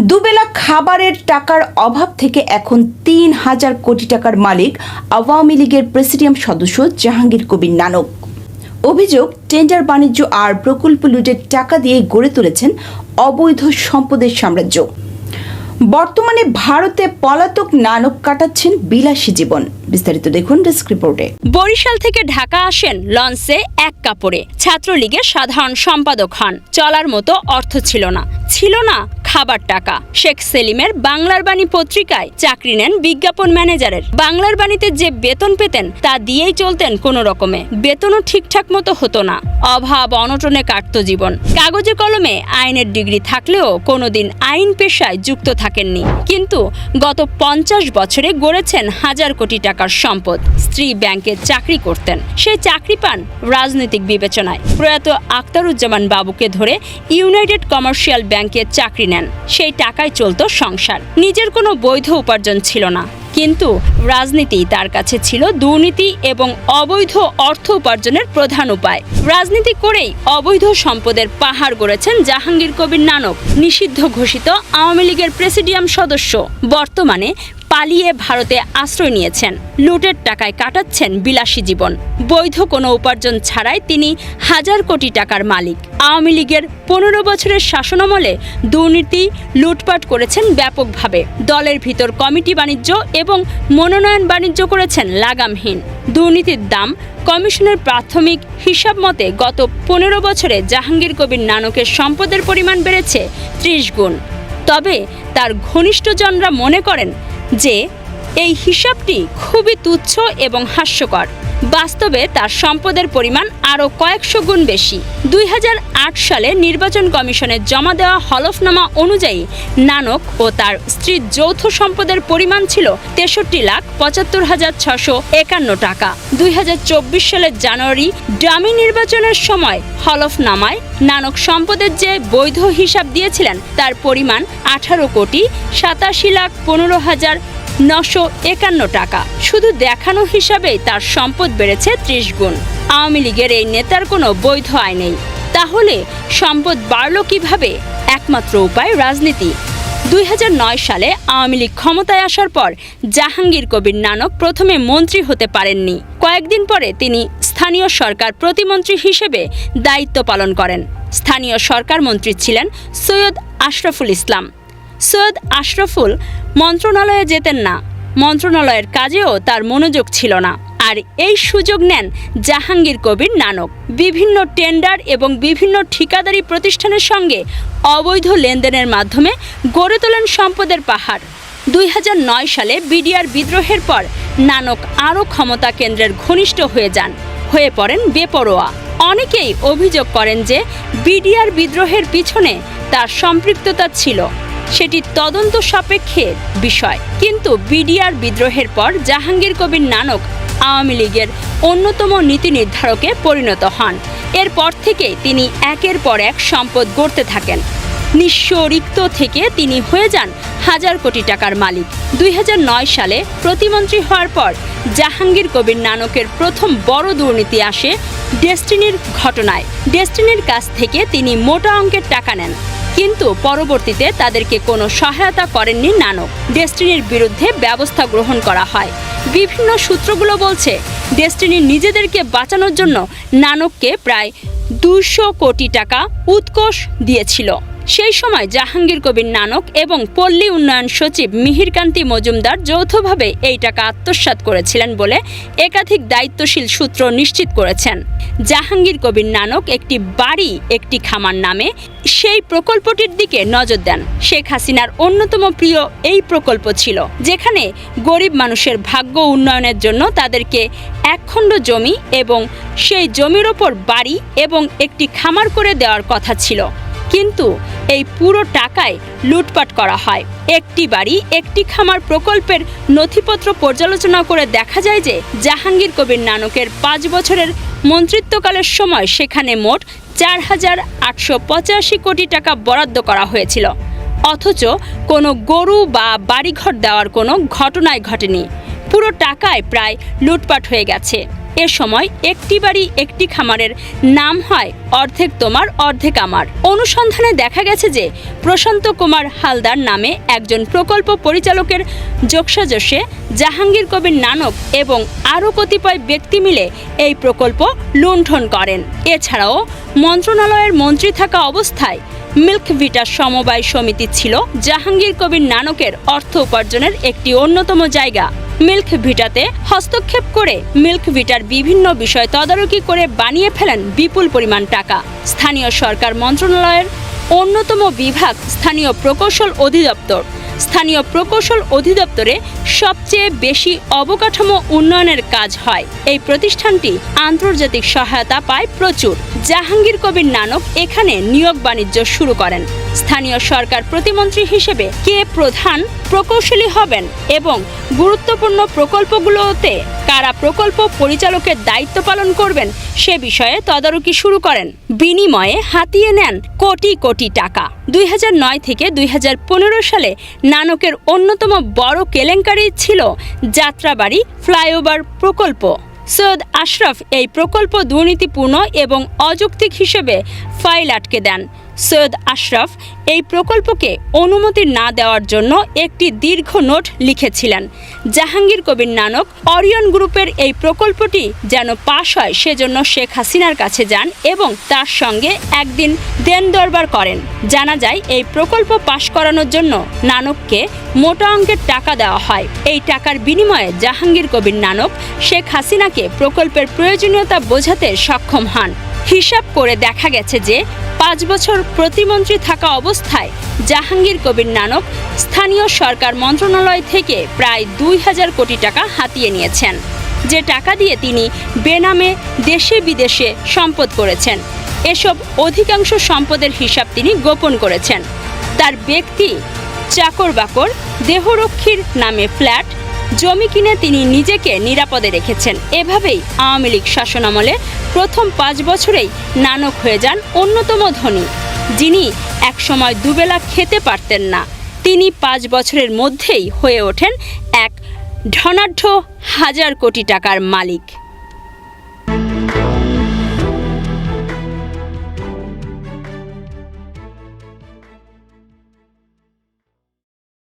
দুবেলা খাবারের টাকার অভাব থেকে এখন তিন হাজার কোটি টাকার মালিক আওয়ামী লীগের প্রেসিডিয়াম সদস্য জাহাঙ্গীর কবির নানক। অভিযোগ, টেন্ডার বাণিজ্য আর প্রকল্প লুটের টাকা দিয়ে গড়ে তুলেছেন অবৈধ সম্পদের সাম্রাজ্য। বর্তমানে ভারতে পলাতক নানক কাটাচ্ছেন বিলাসী জীবন। বিস্তারিত দেখুন রিপোর্টে। বরিশাল থেকে ঢাকা আসেন লঞ্চে এক কাপড়ে। ছাত্রলীগের সাধারণ সম্পাদক হন। চলার মতো অর্থ ছিল না। ছিল না খাবার টাকা। শেখ সেলিমের বাংলার বাণী পত্রিকায় চাকরি নেন বিজ্ঞাপন ম্যানেজারের। বাংলার বাণীতে যে বেতন পেতেন, তা দিয়েই চলতেন কোনো রকমে। বেতনও ঠিকঠাক মতো হতো না। অভাব, অনটনে কাটত জীবন। কাগজে কলমে আইনের ডিগ্রি থাকলেও কোনোদিন আইন পেশায় যুক্ত থাকেননি। কিন্তু গত পঞ্চাশ বছরে গড়েছেন হাজার কোটি টাকার সম্পদ। স্ত্রী ব্যাংকে চাকরি করতেন। সেই চাকরি পান রাজনৈতিক বিবেচনায়। প্রয়াত আখতারুজ্জামান বাবুকে ধরে ইউনাইটেড কমার্শিয়াল ব্যাংকে চাকরি নেন। সেই টাকায় চলত সংসার। নিজের কোনো বৈধ উপার্জন ছিল না। কিন্তু রাজনীতি তার কাছে ছিল দুর্নীতি এবং অবৈধ অর্থ উপার্জনের প্রধান উপায়। রাজনীতি করেই অবৈধ সম্পদের পাহাড় গড়েছেন জাহাঙ্গীর কবির নানক, নিষিদ্ধ ঘোষিত আওয়ামী লীগের প্রেসিডিয়াম সদস্য। বর্তমানে পালিয়ে ভারতে আশ্রয় নিয়েছেন। লুটের টাকায় কাটাচ্ছেন বিলাসী জীবন। বৈধ কোনো উপার্জন ছাড়াই তিনি হাজার কোটি টাকার মালিক। আওয়ামী লীগের পনেরো বছরের শাসনামলে দুর্নীতি, লুটপাট করেছেন ব্যাপকভাবে। দলের ভিতর কমিটি বাণিজ্য এবং মনোনয়ন বাণিজ্য করেছেন লাগামহীন। দুর্নীতির দাম কমিশনের প্রাথমিক হিসাব মতে গত পনেরো বছরে জাহাঙ্গীর কবির নানকের সম্পদের পরিমাণ বেড়েছে ত্রিশ গুণ। তবে তার ঘনিষ্ঠজনরা মনে করেন যে এই হিসাবটি খুবই তুচ্ছ এবং হাস্যকর। বাস্তবে তার সম্পদের পরিমাণ আরও কয়েকশো গুণ বেশি। দুই হাজার আট সালে নির্বাচন কমিশনে জমা দেওয়া হলফনামা অনুযায়ী নানক ও তার স্ত্রীর যৌথ সম্পদের পরিমাণ ছিল তেষট্টি লাখ পঁচাত্তর হাজার ছশো একান্ন টাকা। দুই হাজার চব্বিশ সালের জানুয়ারি ডামি নির্বাচনের সময় হলফনামায় নানক সম্পদের যে বৈধ হিসাব দিয়েছিলেন, তার পরিমাণ আঠারো কোটি সাতাশি লাখ পনেরো হাজার নশো একান্ন টাকা। শুধু দেখানো হিসাবেই তার সম্পদ বেড়েছে ত্রিশ গুণ। আওয়ামী লীগের এই নেতার কোনো বৈধ আয় নেই। তাহলে সম্পদ বাড়ল কীভাবে? একমাত্র উপায় রাজনীতি। দুই হাজার নয় সালে আওয়ামী লীগ ক্ষমতায় আসার পর জাহাঙ্গীর কবির নানক প্রথমে মন্ত্রী হতে পারেননি। কয়েকদিন পরে তিনি স্থানীয় সরকার প্রতিমন্ত্রী হিসেবে দায়িত্ব পালন করেন। স্থানীয় সরকার মন্ত্রী ছিলেন সৈয়দ আশরাফুল ইসলাম। সৈয়দ আশরাফুল মন্ত্রণালয়ে যেতেন না। মন্ত্রণালয়ের কাজেও তার মনোযোগ ছিল না। আর এই সুযোগ নেন জাহাঙ্গীর কবির নানক। বিভিন্ন টেন্ডার এবং বিভিন্ন ঠিকাদারি প্রতিষ্ঠানের সঙ্গে অবৈধ লেনদেনের মাধ্যমে গড়ে তোলেন সম্পদের পাহাড়। দুই হাজার নয় সালে বিডিআর বিদ্রোহের পর নানক আরও ক্ষমতা কেন্দ্রের ঘনিষ্ঠ হয়ে যান, হয়ে পড়েন বেপরোয়া। অনেকেই অভিযোগ করেন যে বিডিআর বিদ্রোহের পিছনে তার সম্পৃক্ততা ছিল। সেটি তদন্ত সাপেক্ষে বিষয়। কিন্তু বিডিআর বিদ্রোহের পর জাহাঙ্গীর কবির নানক আওয়ামী লীগের অন্যতম নীতি নির্ধারকে পরিণত হন। এরপর থেকে তিনি একের পর এক সম্পদ গড়তে থাকেন। নিঃস্ব রিক্ত থেকে তিনি হয়ে যান হাজার কোটি টাকার মালিক। দুই হাজার নয় সালে প্রতিমন্ত্রী হওয়ার পর জাহাঙ্গীর কবির নানকের প্রথম বড় দুর্নীতি আসে ডেস্টিনির ঘটনায়। ডেস্টিনির কাছ থেকে তিনি মোটা অঙ্কের টাকা নেন। কিন্তু পরবর্তীতে তাদেরকে কোনো সহায়তা করেননি নানক। ডেস্টিনির বিরুদ্ধে ব্যবস্থা গ্রহণ করা হয়। বিভিন্ন সূত্রগুলো বলছে, ডেস্টিনি নিজেদেরকে বাঁচানোর জন্য নানককে প্রায় দুশো কোটি টাকা উৎকোষ দিয়েছিল। সেই সময় জাহাঙ্গীর কবির নানক এবং পল্লী উন্নয়ন সচিব মিহিরকান্তি মজুমদার যৌথভাবে এই টাকা আত্মসাৎ করেছিলেন বলে একাধিক দায়িত্বশীল সূত্র নিশ্চিত করেছেন। জাহাঙ্গীর কবির নানক একটি বাড়ি, একটি খামার নামে সেই প্রকল্পটির দিকে নজর দেন। শেখ হাসিনার অন্যতম প্রিয় এই প্রকল্প ছিল, যেখানে গরিব মানুষের ভাগ্য উন্নয়নের জন্য তাদেরকে একখণ্ড জমি এবং সেই জমির ওপর বাড়ি এবং একটি খামার করে দেওয়ার কথা ছিল। কিন্তু এই পুরো টাকায় লুটপাট করা হয়। একটি বাড়ি, একটি খামার প্রকল্পের নথিপত্র পর্যালোচনা করে দেখা যায় যে জাহাঙ্গীর কবির নানকের পাঁচ বছরের মন্ত্রিত্বকালের সময় সেখানে মোট চার হাজার আটশো পঁচাশি কোটি টাকা বরাদ্দ করা হয়েছিল। অথচ কোনো গরু বা বাড়িঘর দেওয়ার কোনো ঘটনাই ঘটেনি। পুরো টাকায় প্রায় লুটপাট হয়ে গেছে। এ সময় একটি বাড়ি একটি খামারের নাম হয় অর্ধেক তোমার, অর্ধেক আমার। অনুসন্ধানে দেখা গেছে যে প্রশান্ত কুমার হালদার নামে একজন প্রকল্প পরিচালকের যোগসাজশে জাহাঙ্গীর কবির নানক এবং আরও কতিপয় ব্যক্তি মিলে এই প্রকল্প লুণ্ঠন করেন। এছাড়াও মন্ত্রণালয়ের মন্ত্রী থাকা অবস্থায় মিল্ক ভিটা সমবায় সমিতি ছিল, জাহাঙ্গীর কবির নানকের অর্থ উপার্জনের একটি অন্যতম জায়গা। মিল্ক ভিটাতে হস্তক্ষেপ করে মিল্ক ভিটার বিভিন্ন বিষয় তদারকি করে বানিয়ে ফেলেন বিপুল পরিমাণ টাকা। স্থানীয় সরকার মন্ত্রণালয়ের অন্যতম বিভাগ স্থানীয় প্রকৌশল অধিদপ্তর। স্থানীয় প্রকৌশল অধিদপ্তরে সবচেয়ে বেশি অবকাঠামো উন্নয়নের কাজ হয়। এই প্রতিষ্ঠানটি আন্তর্জাতিক সহায়তা পায় প্রচুর। জাহাঙ্গীর কবির নানক এখানে নিয়োগ বাণিজ্য শুরু করেন। স্থানীয় সরকার প্রতিমন্ত্রী হিসেবে কে প্রধান প্রকৌশলী হবেন এবং গুরুত্বপূর্ণ প্রকল্পগুলোতে কারা প্রকল্প পরিচালকের দায়িত্ব পালন করবেন সে বিষয়ে তদারকি শুরু করেন। বিনিময়ে হাতিয়ে নেন কোটি কোটি টাকা। দুই হাজার নয় থেকে দুই হাজার পনেরো সালে নানকের অন্যতম বড় কেলেঙ্কারি ছিল যাত্রাবাড়ি ফ্লাইওভার প্রকল্প। সৈয়দ আশরাফ এই প্রকল্প দুর্নীতিপূর্ণ এবং অযৌক্তিক হিসেবে ফাইল আটকে দেন। সৈয়দ আশরাফ এই প্রকল্পকে অনুমতি না দেওয়ার জন্য একটি দীর্ঘ নোট লিখেছিলেন। জাহাঙ্গীর কবির নানক অরিয়ন গ্রুপের এই প্রকল্পটি যেন পাশ হয় সেজন্য শেখ হাসিনার কাছে যান এবং তার সঙ্গে একদিন দেন দরবার করেন। জানা যায়, এই প্রকল্প পাশ করানোর জন্য নানককে মোটা অঙ্কের টাকা দেওয়া হয়। এই টাকার বিনিময়ে জাহাঙ্গীর কবির নানক শেখ হাসিনাকে প্রকল্পের প্রয়োজনীয়তা বোঝাতে সক্ষম হন। হিসাব করে দেখা গেছে যে পাঁচ বছর প্রতিমন্ত্রী থাকা অবস্থায় জাহাঙ্গীর কবির নানক স্থানীয় সরকার মন্ত্রণালয় থেকে প্রায় দুই হাজার কোটি টাকা হাতিয়ে নিয়েছেন, যে টাকা দিয়ে তিনি বেনামে দেশে বিদেশে সম্পদ করেছেন। এসব অধিকাংশ সম্পদের হিসাব তিনি গোপন করেছেন। তার ব্যক্তি চাকর বাকর, দেহরক্ষীর নামে ফ্ল্যাট, জমি কিনে তিনি নিজেকে নিরাপদে রেখেছেন। এভাবেই আওয়ামী লীগ শাসনামলে প্রথম পাঁচ বছরেই নানক হয়ে যান অন্যতম ধনী, যিনি একসময় দুবেলা খেতে পারতেন না। তিনি পাঁচ বছরের মধ্যেই হয়ে ওঠেন এক ধনাঢ্য হাজার কোটি টাকার মালিক।